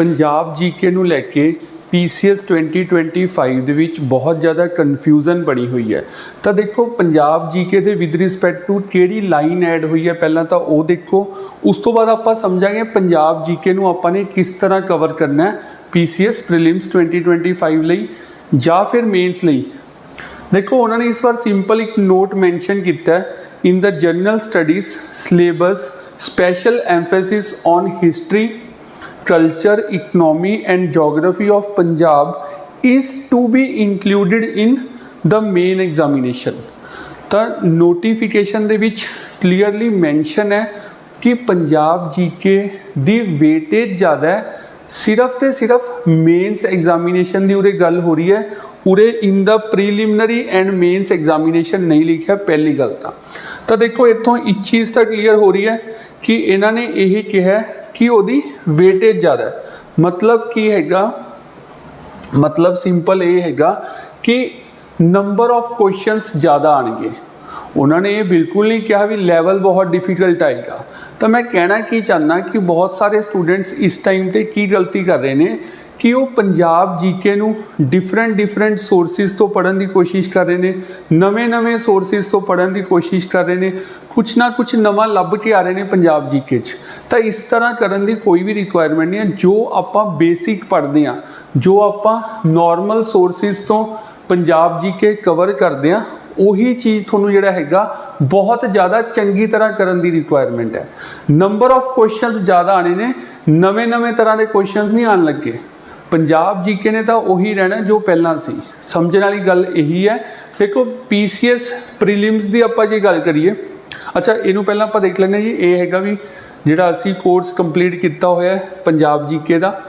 Punjab GK ਨੂੰ ਲੈ ਕੇ PCS 2025 ਦੇ ਵਿੱਚ ਬਹੁਤ ਜ਼ਿਆਦਾ ਕਨਫਿਊਜ਼ਨ ਬਣੀ ਹੋਈ ਹੈ। ਤਾਂ ਦੇਖੋ, ਪੰਜਾਬ ਜੀਕੇ ਦੇ ਵਿਦ ਰਿਸਪੈਕਟ ਟੂ ਕਿਹੜੀ ਲਾਈਨ ਐਡ ਹੋਈ ਹੈ ਪਹਿਲਾਂ ਤਾਂ ਉਹ ਦੇਖੋ। ਉਸ ਤੋਂ ਬਾਅਦ ਆਪਾਂ ਸਮਝਾਂਗੇ ਪੰਜਾਬ ਜੀਕੇ ਨੂੰ ਆਪਾਂ ਨੇ ਕਿਸ ਤਰ੍ਹਾਂ ਕਵਰ ਕਰਨਾ ਹੈ ਪੀਸੀਐਸ ਪ੍ਰੀਲਿਮਸ 2025 ਲਈ ਜਾਂ ਫਿਰ ਮੇਨਸ ਲਈ। ਦੇਖੋ, ਉਹਨਾਂ ਨੇ ਇਸ ਵਾਰ ਸਿੰਪਲ ਇੱਕ ਨੋਟ ਮੈਂਸ਼ਨ ਕੀਤਾ ਹੈ। In the general studies syllabus special emphasis on history culture, economy and geography of punjab is to be included in the main examination. ਤਾਂ ਨੋਟੀਫਿਕੇਸ਼ਨ ਦੇ ਵਿੱਚ ਕਲੀਅਰਲੀ ਮੈਂਸ਼ਨ ਹੈ ਕਿ ਪੰਜਾਬ ਜੀਕੇ ਦੀ ਵੇਟੇਜ ਜ਼ਿਆਦਾ ਹੈ। ਸਿਰਫ ਤੇ ਸਿਰਫ ਮੇਨਸ ਐਗਜ਼ਾਮੀਨੇਸ਼ਨ ਦੀ ਉਰੇ ਗੱਲ ਹੋ ਰਹੀ ਹੈ। ਉਰੇ ਇਨ ਦਾ ਪ੍ਰੀਲਿਮਿਨਰੀ ਐਂਡ ਮੇਨਸ ਐਗਜ਼ਾਮੀਨੇਸ਼ਨ ਨਹੀਂ ਲਿਖਿਆ, ਪਹਿਲੀ ਗੱਲ ਤਾਂ। ਤਾਂ ਦੇਖੋ, ਇੱਥੋਂ ਇੱਕ ਚੀਜ਼ ਤਾਂ ਕਲੀਅਰ ਹੋ ਰਹੀ ਹੈ ਕਿ ਇਹਨਾਂ ਨੇ ਇਹ ਕਿਹਾ ਕਿ ਉਹਦੀ ਵੇਟੇਜ ਜ਼ਿਆਦਾ ਮਤਲਬ ਕੀ ਹੈਗਾ, ਮਤਲਬ ਸਿੰਪਲ ਇਹ ਹੈਗਾ ਕਿ ਨੰਬਰ ਆਫ ਕੁਐਸਚਨਸ ਜ਼ਿਆਦਾ ਆਣਗੇ ਉਹਨਾਂ ਨੇ ਇਹ ਬਿਲਕੁਲ ਨਹੀਂ ਕਿਹਾ ਵੀ ਲੈਵਲ ਬਹੁਤ ਡਿਫਿਕਲਟ ਆਏਗਾ। ਤਾਂ ਮੈਂ ਕਹਿਣਾ ਕੀ ਚਾਹੁੰਦਾ ਕਿ ਬਹੁਤ ਸਾਰੇ ਸਟੂਡੈਂਟਸ ਇਸ ਟਾਈਮ ਤੇ ਕੀ ਗਲਤੀ ਕਰ ਰਹੇ ਨੇ ਕਿ ਉਹ ਪੰਜਾਬ ਜੀਕੇ ਨੂੰ ਡਿਫਰੈਂਟ ਡਿਫਰੈਂਟ ਸੋਰਸਿਸ ਤੋਂ ਪੜ੍ਹਨ ਦੀ ਕੋਸ਼ਿਸ਼ ਕਰ ਰਹੇ ਨੇ ਨਵੇਂ-ਨਵੇਂ ਸੋਰਸਿਸ ਤੋਂ ਪੜ੍ਹਨ ਦੀ ਕੋਸ਼ਿਸ਼ ਕਰ ਰਹੇ ਨੇ, ਕੁਛ ਨਾ ਕੁਛ ਨਵਾਂ ਲੱਭ ਕੇ ਆ ਰਹੇ ਨੇ ਪੰਜਾਬ ਜੀਕੇ 'ਚ। ਤਾਂ ਇਸ ਤਰ੍ਹਾਂ ਕਰਨ ਦੀ ਕੋਈ ਵੀ ਰਿਕੁਆਇਰਮੈਂਟ ਨਹੀਂ ਹੈ। ਜੋ ਆਪਾਂ ਬੇਸਿਕ ਪੜ੍ਹਦੇ ਆ ਜੋ ਆਪਾਂ ਨਾਰਮਲ ਸੋਰਸਿਸ ਤੋਂ ਪੰਜਾਬ ਜੀਕੇ ਕਵਰ ਕਰਦੇ ਆ ਉਹੀ ਚੀਜ਼ ਤੁਹਾਨੂੰ ਜਿਹੜਾ ਹੈਗਾ ਬਹੁਤ ਜ਼ਿਆਦਾ ਚੰਗੀ ਤਰ੍ਹਾਂ ਕਰਨ ਦੀ ਰਿਕੁਆਇਰਮੈਂਟ ਹੈ। ਨੰਬਰ ਆਫ ਕੁਐਸਚਨਸ ਜ਼ਿਆਦਾ ਆਣੇ ਨੇ ਨਵੇਂ-ਨਵੇਂ ਤਰ੍ਹਾਂ ਦੇ ਕੁਐਸਚਨਸ ਨਹੀਂ ਆਣ ਲੱਗੇ। ਪੰਜਾਬ ਜੀਕੇ ਨੇ ਤਾਂ ਉਹੀ ਰਹਿਣਾ ਜੋ ਪਹਿਲਾਂ ਸੀ। ਸਮਝਣ ਵਾਲੀ ਗੱਲ ਇਹੀ ਹੈ। ਦੇਖੋ, ਪੀਸੀਐਸ ਪ੍ਰੀਲਿਮਸ ਦੀ ਆਪਾਂ ਜੇ ਗੱਲ ਕਰੀਏ, ਅੱਛਾ, ਇਹਨੂੰ ਪਹਿਲਾਂ ਆਪਾਂ ਦੇਖ ਲੈਂਦੇ ਹਾਂ ਜੀ। ਇਹ ਹੈਗਾ ਵੀ ਜਿਹੜਾ ਅਸੀਂ ਕੋਰਸ ਕੰਪਲੀਟ ਕੀਤਾ ਹੋਇਆ ਹੈ ਪੰਜਾਬ ਜੀਕੇ ਦਾ।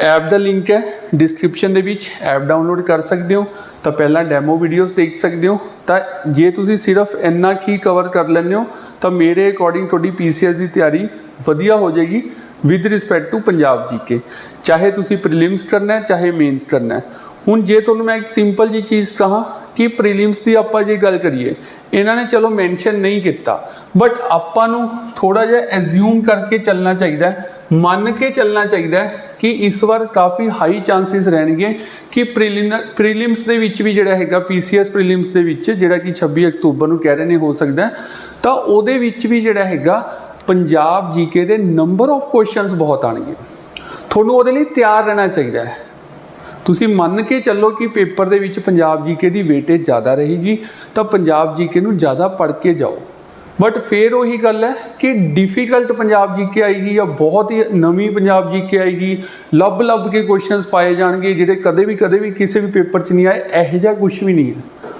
ਐਪ ਦਾ ਲਿੰਕ ਹੈ ਡਿਸਕ੍ਰਿਪਸ਼ਨ ਦੇ ਵਿੱਚ। ਐਪ ਡਾਊਨਲੋਡ ਕਰ ਸਕਦੇ ਹੋ। ਤਾਂ ਪਹਿਲਾਂ ਡੈਮੋ ਵੀਡੀਓਜ਼ ਦੇਖ ਸਕਦੇ ਹੋ। ਤਾਂ ਜੇ ਤੁਸੀਂ ਸਿਰਫ ਇੰਨਾ ਕੀ ਕਵਰ ਕਰ ਲੈਂਦੇ ਹੋ, ਤਾਂ ਮੇਰੇ ਅਕੋਰਡਿੰਗ ਤੁਹਾਡੀ ਪੀਸੀਐਸ ਦੀ ਤਿਆਰੀ ਵਧੀਆ ਹੋ ਜਾਏਗੀ। With respect to Punjab GK ਚਾਹੇ ਤੁਸੀਂ ਪ੍ਰੀਲਿਮਸ ਕਰਨਾ ਹੈ, ਚਾਹੇ ਮੇਨਸ ਕਰਨਾ ਹੈ। ਹੁਣ ਜੇ ਤੁਹਾਨੂੰ ਮੈਂ ਇੱਕ ਸਿੰਪਲ ਜੀ ਚੀਜ਼ ਕਹਾਂ ਕਿ ਪ੍ਰੀਲਿਮਸ ਦੀ ਆਪਾਂ ਜੇ ਗੱਲ ਕਰੀਏ, ਇਹਨਾਂ ਨੇ ਚਲੋ ਮੈਂਸ਼ਨ ਨਹੀਂ ਕੀਤਾ ਬਟ ਆਪਾਂ ਨੂੰ ਥੋੜਾ ਜਿਹਾ ਐਜ਼ਿਊਮ ਕਰਕੇ ਚੱਲਣਾ ਚਾਹੀਦਾ ਹੈ, ਮੰਨ ਕੇ ਚੱਲਣਾ ਚਾਹੀਦਾ ਹੈ ਕਿ ਇਸ ਵਾਰ ਕਾਫੀ ਹਾਈ ਚਾਂਸਸ ਰਹਿਣਗੇ ਕਿ ਪ੍ਰੀਲਿਮਸ ਦੇ ਵਿੱਚ ਵੀ ਜਿਹੜਾ ਹੈਗਾ ਪੀਸੀਐਸ ਪ੍ਰੀਲਿਮਸ ਦੇ ਵਿੱਚ, ਜਿਹੜਾ ਕਿ 26 ਅਕਤੂਬਰ ਨੂੰ ਕਹਿ ਰਹੇ ਨੇ, ਹੋ ਸਕਦਾ ਤਾਂ ਉਹਦੇ ਵਿੱਚ ਵੀ ਜਿਹੜਾ ਹੈਗਾ ਪੰਜਾਬ ਜੀਕੇ ਦੇ ਨੰਬਰ ਆਫ ਕੁਐਸਚਨਸ ਬਹੁਤ ਆਣਗੇ ਤੁਹਾਨੂੰ ਉਹਦੇ ਲਈ ਤਿਆਰ ਰਹਿਣਾ ਚਾਹੀਦਾ ਹੈ। ਤੁਸੀਂ ਮੰਨ ਕੇ ਚੱਲੋ ਕਿ ਪੇਪਰ ਦੇ ਵਿੱਚ ਪੰਜਾਬ ਜੀਕੇ ਦੀ ਵੇਟੇਜ ਜ਼ਿਆਦਾ ਰਹੇਗੀ, ਤਾਂ ਪੰਜਾਬ ਜੀਕੇ ਨੂੰ ਜ਼ਿਆਦਾ ਪੜ੍ਹ ਕੇ ਜਾਓ। ਬਟ ਫੇਰ ਉਹੀ ਗੱਲ ਹੈ ਕਿ ਡਿਫਿਕਲਟ ਪੰਜਾਬ ਜੀਕੇ ਆਏਗੀ ਜਾਂ ਬਹੁਤ ਹੀ ਨਵੀਂ ਪੰਜਾਬ ਜੀਕੇ ਆਏਗੀ, ਲੱਭ ਲੱਭ ਕੇ ਕੁਐਸਚਨਸ ਪਾਏ ਜਾਣਗੇ, ਜਿਹੜੇ ਕਦੇ ਵੀ ਕਦੇ ਵੀ ਕਿਸੇ ਵੀ ਪੇਪਰ 'ਚ ਨਹੀਂ ਆਏ, ਇਹੋ ਜਿਹਾ ਕੁਝ ਵੀ ਨਹੀਂ ਹੈ।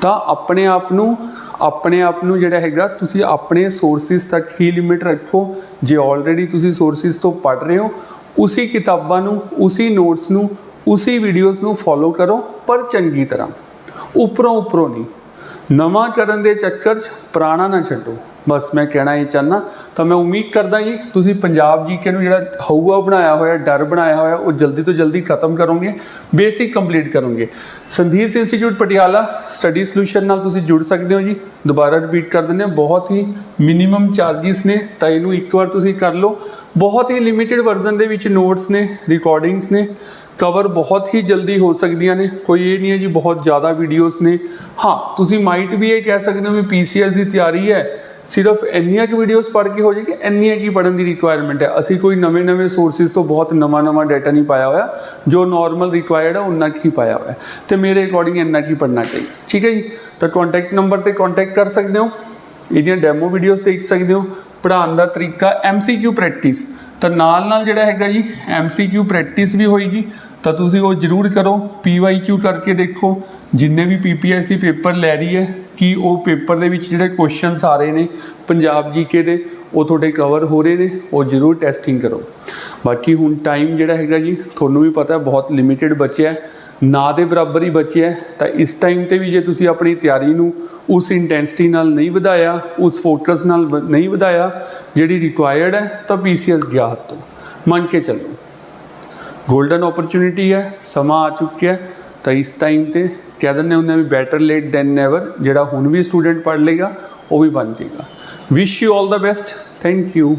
ਤਾਂ ਆਪਣੇ ਆਪ ਨੂੰ ਆਪਣੇ ਆਪ ਨੂੰ ਜਿਹੜਾ ਹੈਗਾ, ਤੁਸੀਂ ਆਪਣੇ ਸੋਰਸਿਸ ਤੱਕ ਹੀ ਲਿਮਿਟ ਰੱਖੋ। ਜੇ ਆਲਰੇਡੀ ਤੁਸੀਂ ਸੋਰਸਿਸ ਤੋਂ ਪੜ੍ਹ ਰਹੇ ਹੋ, ਉਸੇ ਕਿਤਾਬਾਂ ਨੂੰ, ਉਸੇ ਨੋਟਸ ਨੂੰ, ਉਸੇ ਵੀਡੀਓਜ਼ ਨੂੰ ਫੋਲੋ ਕਰੋ, ਪਰ ਚੰਗੀ ਤਰ੍ਹਾਂ। ਉੱਪਰੋਂ ਉੱਪਰੋਂ ਨਹੀਂ। ਨਵਾਂ ਕਰਨ ਦੇ ਚੱਕਰ 'ਚ ਪੁਰਾਣਾ ਨਾ ਛੱਡੋ। ਬਸ ਮੈਂ ਕਹਿਣਾ ਇਹ ਚਾਹਨਾ ਤਾਂ ਮੈਂ ਉਮੀਦ ਕਰਦਾ ਜੀ, ਤੁਸੀਂ ਪੰਜਾਬ ਜੀਕੇ ਨੂੰ ਜਿਹੜਾ ਹਊਆ ਬਣਾਇਆ ਹੋਇਆ, ਡਰ ਬਣਾਇਆ ਹੋਇਆ, ਉਹ ਜਲਦੀ ਤੋਂ ਜਲਦੀ ਖਤਮ ਕਰੋਗੇ, ਬੇਸਿਕ ਕੰਪਲੀਟ ਕਰੋਗੇ। ਸੰਧੀਸ ਇੰਸਟੀਚਿਊਟ ਪਟਿਆਲਾ, ਸਟੱਡੀ ਸੋਲੂਸ਼ਨ ਨਾਲ ਤੁਸੀਂ ਜੁੜ ਸਕਦੇ ਹੋ ਜੀ। ਦੁਬਾਰਾ ਰਿਪੀਟ ਕਰ ਦਿੰਦੇ ਹਾਂ, ਬਹੁਤ ਹੀ ਮਿਨੀਮਮ ਚਾਰजेस ਨੇ, ਤਾਂ ਇਹਨੂੰ ਇੱਕ ਵਾਰ ਤੁਸੀਂ ਕਰ ਲਓ। ਬਹੁਤ ਹੀ ਲਿਮਿਟਿਡ ਵਰਜ਼ਨ ਦੇ ਵਿੱਚ ਨੋਟਸ ਨੇ ਰਿਕਾਰਡਿੰਗਸ ਨੇ। ਕਵਰ ਬਹੁਤ ਹੀ ਜਲਦੀ ਹੋ ਸਕਦੀਆਂ ਨੇ। ਕੋਈ ਇਹ ਨਹੀਂ ਹੈ ਜੀ, ਬਹੁਤ ਜ਼ਿਆਦਾ ਵੀਡੀਓਜ਼ ਨੇ। ਹਾਂ, ਤੁਸੀਂ ਮਾਈਟ ਵੀ ਇਹ ਕਹਿ ਸਕਦੇ ਹੋ ਵੀ ਪੀਸੀਐਸ ਦੀ ਤਿਆਰੀ ਹੈ। ਸਿਰਫ ਇੰਨੀਆਂ ਕਿ ਵੀਡੀਓਜ਼ ਪੜ੍ਹ ਕੇ ਹੋ ਜਾਏਗੀ, ਇੰਨੀਆਂ ਕੀ ਪੜ੍ਹਨ ਦੀ ਰਿਕੁਆਇਰਮੈਂਟ ਹੈ। ਅਸੀਂ ਕੋਈ ਨਵੇਂ-ਨਵੇਂ ਸੋਰਸਿਸ ਤੋਂ ਬਹੁਤ ਨਵਾਂ-ਨਵਾਂ ਡਾਟਾ ਨਹੀਂ ਪਾਇਆ ਹੋਇਆ। ਜੋ ਨਾਰਮਲ ਰਿਕੁਆਇਰਡ ਹੈ ਉਨਾ ਕੀ ਪਾਇਆ ਹੋਇਆ। ਹੈ ਤੇ ਮੇਰੇ ਅਕੋਰਡਿੰਗ ਇੰਨਾ ਕੀ ਪੜ੍ਹਨਾ ਚਾਹੀਦਾ। ਠੀਕ ਹੈ ਜੀ? ਤਾਂ ਕੰਟੈਕਟ ਨੰਬਰ ਤੇ ਕੰਟੈਕਟ ਕਰ ਸਕਦੇ ਹੋ। ਇਹਦੀਆਂ ਡੈਮੋ ਵੀਡੀਓਜ਼ ਦੇਖ ਸਕਦੇ ਹੋ। ਪੜ੍ਹਾਉਣ ਦਾ ਤਰੀਕਾ ਐਮਸੀਕਿਊ ਪ੍ਰੈਕਟਿਸ ਤਾਂ ਨਾਲ ਨਾਲ ਜਿਹੜਾ ਹੈਗਾ ਜੀ ਐਮਸੀਕਿਊ ਪ੍ਰੈਕਟਿਸ ਵੀ ਹੋਏਗੀ। ਤਾਂ ਤੁਸੀਂ ਉਹ ਜ਼ਰੂਰ ਕਰੋ ਪੀਵਾਈਕਿਊ ਕਰਕੇ ਦੇਖੋ। ਜਿੰਨੇ ਵੀ ਪੀਪੀਐਸਸੀ ਪੇਪਰ ਲੈ ਰਹੀ ਹੈ, ਕਿ ਉਹ ਪੇਪਰ ਦੇ ਵਿੱਚ ਜਿਹੜੇ ਕੁਐਸਚਨਸ ਆ ਰਹੇ ਨੇ, ਪੰਜਾਬ ਜੀਕੇ ਦੇ, ਉਹ ਤੁਹਾਡੇ ਕਵਰ ਹੋ ਰਹੇ ਨੇ, ਉਹ ਜ਼ਰੂਰ ਟੈਸਟਿੰਗ ਕਰੋ। ਬਾਕੀ ਹੁਣ ਟਾਈਮ ਜਿਹੜਾ ਹੈਗਾ ਜੀ, ਤੁਹਾਨੂੰ ਵੀ ਪਤਾ ਬਹੁਤ ਲਿਮਿਟਿਡ ਬਚਿਆ ਨਾ ਦੇ ਬਰਾਬਰ ਹੀ ਬਚਿਆ ਤਾਂ ਇਸ ਟਾਈਮ ਤੇ ਵੀ ਜੇ ਤੁਸੀਂ ਆਪਣੀ ਤਿਆਰੀ ਨੂੰ ਉਸ ਇੰਟੈਂਸਿਟੀ ਨਾਲ ਨਹੀਂ ਵਧਾਇਆ, ਉਸ ਫੋਕਸ ਨਾਲ ਵ- ਨਹੀਂ ਵਧਾਇਆ, ਜਿਹੜੀ ਰਿਕੁਆਇਰਡ ਹੈ, ਤਾਂ ਪੀਸੀਐਸ ਗਿਆ ਹੱਥੋਂ ਮੰਨ ਕੇ ਚੱਲੋ। गोल्डन ऑपरचुनिटी है, समा आ चुकी है तो इस टाइम पर कह दें उन्हें भी बैटर लेट दैन नैवर जो हूँ भी स्टूडेंट पढ़ लेगा वह भी बन जाएगा। Wish you all the best thank you